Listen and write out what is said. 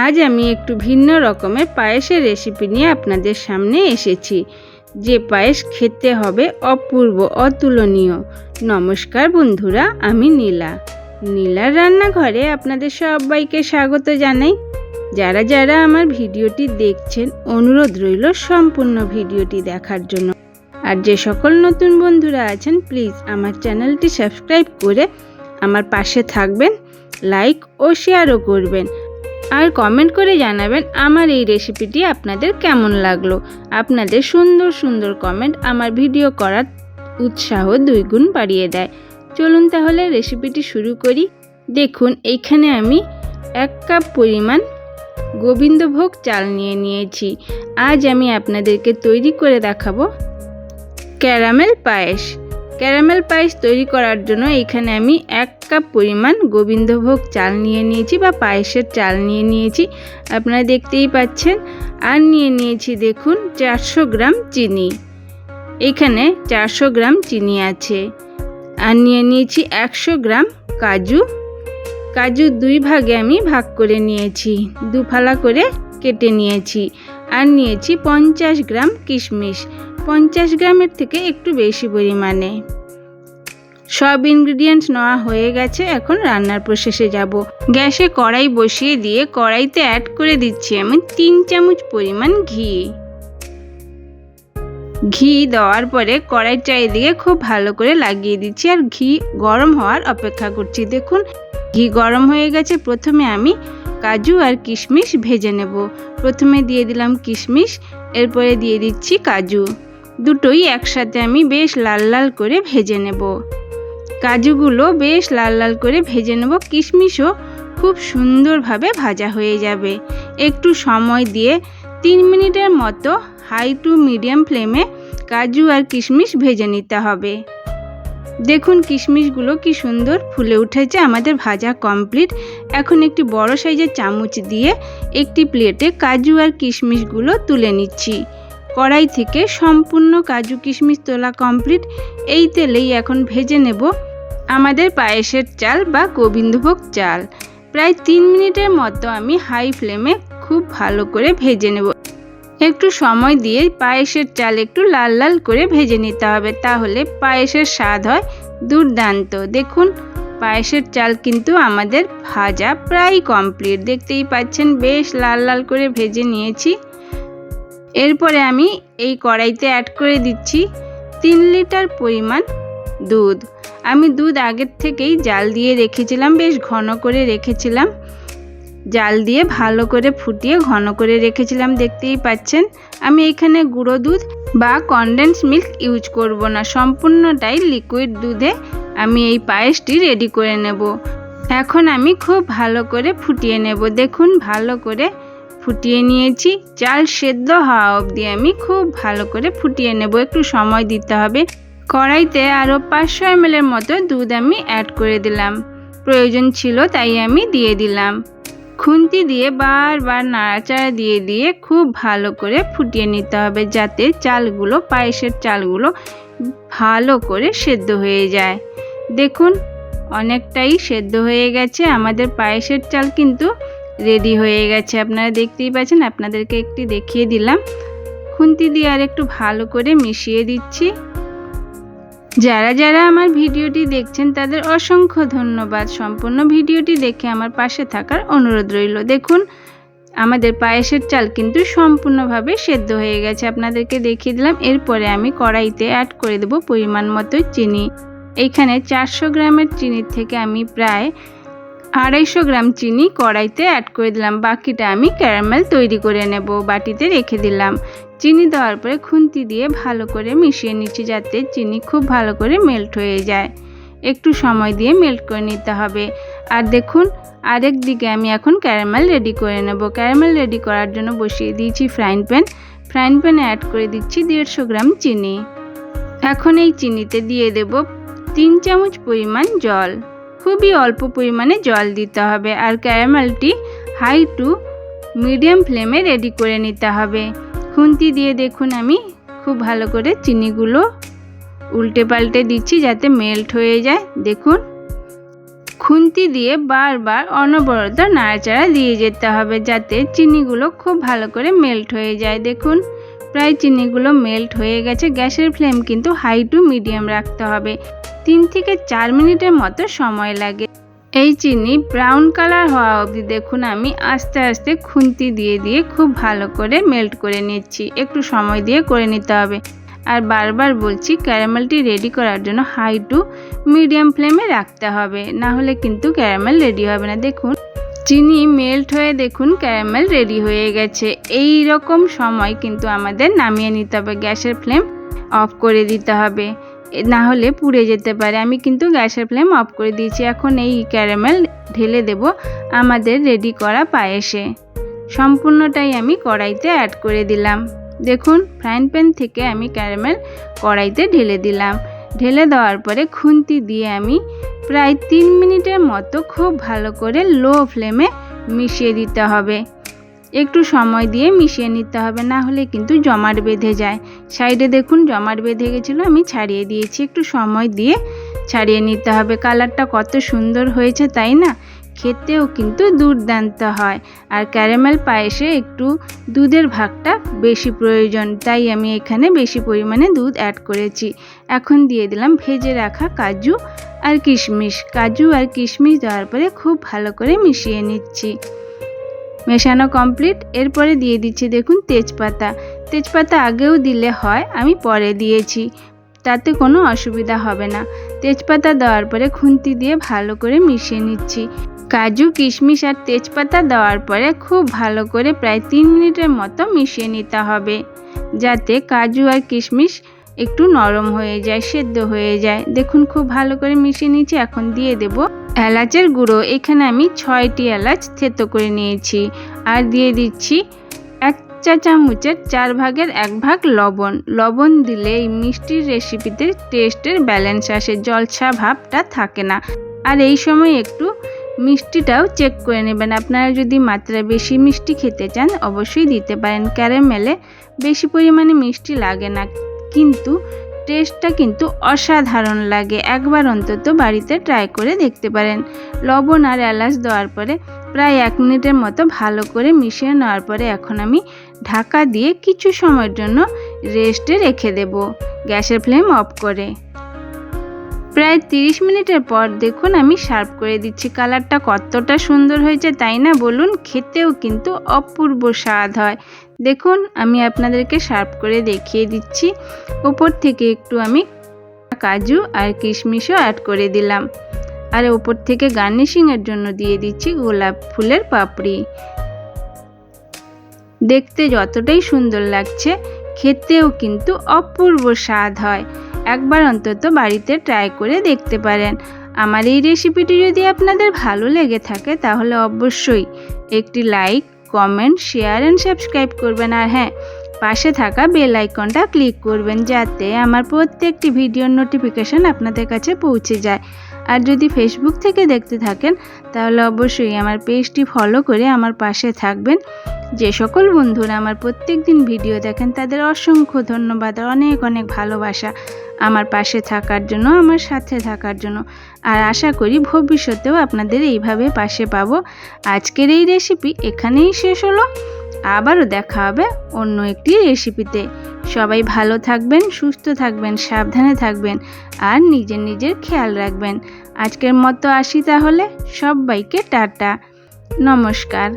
আজ আমি একটু ভিন্ন রকমের পায়েসের রেসিপি নিয়ে আপনাদের সামনে এসেছি। যে পায়েস খেতে হবে অপূর্ব, অতুলনীয়। নমস্কার বন্ধুরা, আমি নীলা। নীলার রান্নাঘরে আপনাদের সবাইকে স্বাগত জানাই। যারা যারা আমার ভিডিওটি দেখছেন, অনুরোধ রইল সম্পূর্ণ ভিডিওটি দেখার জন্য। আর যে সকল নতুন বন্ধুরা আছেন প্লিজ আমার চ্যানেলটি সাবস্ক্রাইব করে আমার পাশে থাকবেন লাইক ও শেয়ারও করবেন। আর কমেন্ট করে জানাবেন আমার এই রেসিপিটি আপনাদের কেমন লাগল। আপনাদের সুন্দর সুন্দর কমেন্ট আমার ভিডিও করার উৎসাহ দুই গুণ বাড়িয়ে দেয়। চলুন তাহলে রেসিপিটি শুরু করি। দেখুন, এইখানে আমি এক কাপ পরিমাণ গোবিন্দভোগ চাল নিয়ে নিয়েছি। আজ আমি আপনাদেরকে তৈরি করে দেখাবো ক্যারামেল পায়েস। ক্যারামেল পায়েস তৈরি করার জন্য এখানে আমি এক কাপ পরিমাণ গোবিন্দভোগ চাল নিয়ে নিয়েছি বা পায়েসের চাল নিয়ে নিয়েছি। আপনারা দেখতেই পাচ্ছেন। আর নিয়ে নিয়েছি দেখুন চারশো গ্রাম চিনি। এখানে চারশো গ্রাম চিনি আছে। আর নিয়ে নিয়েছি একশো গ্রাম কাজু। কাজু দুই ভাগে আমি ভাগ করে নিয়েছি। দুফালা করে কেটে নিয়েছি। আর নিয়েছি পঞ্চাশ গ্রাম কিশমিশ। পঞ্চাশ গ্রামের থেকে একটু বেশি পরিমাণে। সব ইনগ্রিডিয়েন্টস নেওয়া হয়ে গেছে, এখন রান্নার প্রসেসে যাব। গ্যাসে কড়াই বসিয়ে দিয়ে কড়াইতে অ্যাড করে দিচ্ছি আমি তিন চামচ পরিমাণ ঘি। ঘি দেওয়ার পরে কড়াই চারিদিকে খুব ভালো করে লাগিয়ে দিচ্ছি আর ঘি গরম হওয়ার অপেক্ষা করছি। দেখুন, ঘি গরম হয়ে গেছে, প্রথমে আমি কাজু আর কিশমিশ ভেজে নেব। প্রথমে দিয়ে দিলাম কিশমিশ, এরপরে দিয়ে দিচ্ছি কাজু। দুটোই একসাথে আমি বেশ লাল লাল করে ভেজে নেব। কাজুগুলো বেশ লাল লাল করে ভেজে নেব। কিশমিশও খুব সুন্দরভাবে ভাজা হয়ে যাবে। একটু সময় দিয়ে তিন মিনিটের মতো হাই টু মিডিয়াম ফ্লেমে কাজু আর কিশমিশ ভেজে নিতে হবে। দেখুন কিশমিশগুলো কি সুন্দর ফুলে উঠেছে। আমাদের ভাজা কমপ্লিট। এখন একটি বড় সাইজের চামচ দিয়ে একটি প্লেটে কাজু আর কিশমিশগুলো তুলে নিচ্ছি। কড়াই থেকে সম্পূর্ণ কাজু কিশমিশ তোলা কমপ্লিট এই তেলেই এখন ভেজে নেব আমাদের পায়েসের চাল বা গোবিন্দভোগ চাল। প্রায় তিন মিনিটের মতো আমি হাই ফ্লেমে খুব ভালো করে ভেজে নেব। একটু সময় দিয়ে পায়েসের চাল একটু লাল লাল করে ভেজে নিতে হবে তাহলে পায়েসের স্বাদ হয় দুর্দান্ত। দেখুন, পায়েসের চাল কিন্তু আমাদের ভাজা প্রায় কমপ্লিট দেখতেই পাচ্ছেন, বেশ লাল লাল করে ভেজে নিয়েছি। এরপরে আমি এই কড়াইতে অ্যাড করে দিচ্ছি তিন লিটার পরিমাণ দুধ। আমি দুধ আগের থেকেই জাল দিয়ে রেখেছিলাম, বেশ ঘন করে রেখেছিলাম। জাল দিয়ে ভালো করে ফুটিয়ে ঘন করে রেখেছিলাম, দেখতেই পাচ্ছেন। আমি এখানে গুঁড়ো দুধ বা কনডেন্স মিল্ক ইউজ করব না, সম্পূর্ণটাই লিকুইড দুধে আমি এই পায়েসটি রেডি করে নেব। এখন আমি খুব ভালো করে ফুটিয়ে নেব, দেখুন ভালো করে ফুটিয়ে নিয়েছি। চাল সেদ্ধ হওয়া অবধি আমি খুব ভালো করে ফুটিয়ে নেব। একটু সময় দিতে হবে। কড়াইতে আরও পাঁচশো এম এমএলের মতো দুধ আমি অ্যাড করে দিলাম। প্রয়োজন ছিল তাই আমি দিয়ে দিলাম। খুন্তি দিয়ে বারবার নাড়াচাড়া দিয়ে দিয়ে খুব ভালো করে ফুটিয়ে নিতে হবে যাতে চালগুলো, পায়েসের চালগুলো ভালো করে সেদ্ধ হয়ে যায়। দেখুন, অনেকটাই সেদ্ধ হয়ে গেছে। আমাদের পায়েসের চাল কিন্তু রেডি হয়ে গেছে। আপনারা দেখতেই পাচ্ছেন, আপনাদেরকে একটি দেখিয়ে দিলাম। খুন্তি দিয়ে আর একটু ভালো করে মিশিয়ে দিচ্ছি। যারা যারা আমার ভিডিওটি দেখছেন, তাদের অসংখ্য ধন্যবাদ। সম্পূর্ণ ভিডিওটি দেখে আমার পাশে থাকার অনুরোধ রইল। দেখুন, আমাদের পায়েসের চাল কিন্তু সম্পূর্ণভাবে সেদ্ধ হয়ে গেছে। আপনাদেরকে দেখিয়ে দিলাম, এরপরে আমি কড়াইতে অ্যাড করে দেব পরিমাণ মতো চিনি। এইখানে চারশো গ্রামের চিনির থেকে আমি প্রায় আড়াইশো গ্রাম চিনি কড়াইতে অ্যাড করে দিলাম। বাকিটা আমি ক্যারামেল তৈরি করে নেব, বাটিতে রেখে দিলাম। চিনি দেওয়ার পরে খুন্তি দিয়ে ভালো করে মিশিয়ে নিচ্ছি যাতে চিনি খুব ভালো করে মেল্ট হয়ে যায়। একটু সময় দিয়ে মেল্ট করে নিতে হবে। আর দেখুন, আরেক দিকে আমি এখন ক্যারামেল রেডি করে নেব। ক্যারামেল রেডি করার জন্য বসিয়ে দিয়েছি ফ্রাইং প্যান ফ্রাইং প্যানে অ্যাড করে দিচ্ছি দেড়শো গ্রাম চিনি। এখন এই চিনিতে দিয়ে দেব তিন চামচ পরিমাণ জল। খুবই অল্প পরিমাণে জল দিতে হবে আর ক্যারামেলটি হাই টু মিডিয়াম ফ্লেমে রেডি করে নিতে হবে। খুন্তি দিয়ে দেখুন আমি খুব ভালো করে চিনিগুলো উল্টে পাল্টে দিচ্ছি যাতে মেল্ট হয়ে যায়। দেখুন, খুন্তি দিয়ে বারবার অনবরত নাড়াচাড়া দিয়ে যেতে হবে যাতে চিনিগুলো খুব ভালো করে মেল্ট হয়ে যায়। দেখুন প্রায় চিনিগুলো মেল্ট হয়ে গেছে। গ্যাসের ফ্লেম কিন্তু হাই টু মিডিয়াম রাখতে হবে। তিন থেকে চার মিনিটের মতো সময় লাগে। এই চিনি ব্রাউন কালার হওয়া অবধি দেখুন, আমি আস্তে আস্তে খুন্তি দিয়ে দিয়ে খুব ভালো করে মেল্ট করে নিচ্ছি। একটু সময় দিয়ে করে নিতে হবে। আর বারবার বলছি, ক্যারামেলটি রেডি করার জন্য হাই টু মিডিয়াম ফ্লেমে রাখতে হবে। না হলে কিন্তু ক্যারামেল রেডি হবে না। দেখুন চিনি মেল্ট হয়ে দেখুন ক্যারামেল রেডি হয়ে গেছে। এই রকম সময় কিন্তু আমাদের নামিয়ে নিতে হবে, গ্যাসের ফ্লেম অফ করে দিতে হবে। না হলে পুড়ে যেতে পারে। আমি কিন্তু গ্যাসের ফ্লেম অফ করে দিয়েছি। এখন এই ক্যারামেল ঢেলে দেব আমাদের রেডি করা পায়েসে। সম্পূর্ণটাই আমি কড়াইতে অ্যাড করে দিলাম। দেখুন ফ্রাইং প্যান থেকে আমি ক্যারামেল কড়াইতে ঢেলে দিলাম। ঢেলে দেওয়ার পরে খুন্তি দিয়ে আমি প্রায় তিন মিনিটের মতো খুব ভালো করে লো ফ্লেমে মিশিয়ে দিতে হবে। একটু সময় দিয়ে মিশিয়ে নিতে হবে, না হলে কিন্তু জমাট বেঁধে যায়। সাইডে দেখুন জমাট বেঁধে গেছিল, আমি ছাড়িয়ে দিয়েছি। একটু সময় দিয়ে ছাড়িয়ে নিতে হবে। কালারটা কত সুন্দর হয়েছে, তাই না? খেতেও কিন্তু দুর্দান্ত হয়। আর ক্যারামেল পায়েসে একটু দুধের ভাগটা বেশি প্রয়োজন, তাই আমি এখানে বেশি পরিমাণে দুধ অ্যাড করেছি। এখন দিয়ে দিলাম ভেজে রাখা কাজু আর কিশমিশ। কাজু আর কিশমিশ দেওয়ার পরে খুব ভালো করে মিশিয়ে নিচ্ছি। মেশানো কমপ্লিট এরপরে দিয়ে দিচ্ছি দেখুন তেজপাতা। তেজপাতা আগেও দিলে হয়, আমি পরে দিয়েছি। তাতে কোনো অসুবিধা হবে না। তেজপাতা দেওয়ার পরে খুন্তি দিয়ে ভালো করে মিশিয়ে নিচ্ছি। কাজু, কিশমিশ আর তেজপাতা দেওয়ার পরে খুব ভালো করে প্রায় তিন মিনিটের মতো মিশিয়ে নিতে হবে। যাতে কাজু আর কিশমিশ একটু নরম হয়ে যায়, সেদ্ধ হয়ে যায়। দেখুন, খুব ভালো করে মিশিয়ে নিয়েছি, এখন দিয়ে দেব এলাচের গুঁড়ো। এখানে আমি ছয়টি এলাচ থেতো করে নিয়েছি আর দিয়ে দিচ্ছি এক চা চামচের চার ভাগের এক ভাগ লবণ। লবণ দিলে এই মিষ্টির রেসিপিতে টেস্টের ব্যালেন্স আসে জলছা ভাবটা থাকে না। আর এই সময় একটু মিষ্টিটাও চেক করে নেবেন। আপনারা যদি মাত্রা বেশি মিষ্টি খেতে চান, অবশ্যই দিতে পারেন। ক্যারামেলে বেশি পরিমাণে মিষ্টি লাগে না, কিন্তু টেস্টটা কিন্তু অসাধারণ লাগে। একবার অন্তত বাড়িতে ট্রাই করে দেখতে পারেন। লবণ আর এলাচ দেওয়ার পরে প্রায় এক মিনিটের মতো ভালো করে মিশিয়ে নেওয়ার পরে এখন আমি ঢাকা দিয়ে কিছু সময়ের জন্য রেস্টে রেখে দেব। গ্যাসের ফ্লেম অফ করে। প্রায় তিরিশ মিনিটের পর দেখুন আমি সার্ভ করে দিচ্ছি। কালারটা কতটা সুন্দর হয়েছে, তাই না? বলুন, খেতেও কিন্তু অপূর্ব স্বাদ হয়। দেখুন, আমি আপনাদেরকে সার্ভ করে দেখিয়ে দিচ্ছি। উপর থেকে একটু আমি কাজু আর কিশমিশও অ্যাড করে দিলাম। আর ওপর থেকে গার্নিশিংয়ের জন্য দিয়ে দিচ্ছি গোলাপ ফুলের পাপড়ি। দেখতে যতটাই সুন্দর লাগছে, খেতেও কিন্তু অপূর্ব স্বাদ হয়। একবার অন্তত বাড়িতে ট্রাই করে দেখতে পারেন। আমার এই রেসিপিটি যদি আপনাদের ভালো লেগে থাকে, তাহলে অবশ্যই একটি like comment share and subscribe করবেন। আর হ্যাঁ পাশে থাকা বেল আইকনটা ক্লিক করবেন, যাতে আমার প্রত্যেকটি ভিডিওর নোটিফিকেশান আপনাদের কাছে পৌঁছে যায়। আর যদি ফেসবুক থেকে দেখতে থাকেন, তাহলে অবশ্যই আমার পেজটি ফলো করে আমার পাশে থাকবেন। যে সকল বন্ধুরা আমার প্রত্যেক দিন ভিডিও দেখেন, তাদের অসংখ্য ধন্যবাদ আর অনেক অনেক ভালোবাসা আমার পাশে থাকার জন্য, আমার সাথে থাকার জন্য। আর আশা করি ভবিষ্যতেও আপনাদের এইভাবে পাশে পাবো। আজকের এই রেসিপি এখানেই শেষ হলো। আবারও দেখা হবে অন্য একটি রেসিপিতে সবাই ভালো থাকবেন, সুস্থ থাকবেন, সাবধানে থাকবেন আর নিজের নিজের খেয়াল রাখবেন। আজকের মতো আসি তাহলে, সবাইকে টাটা। নমস্কার।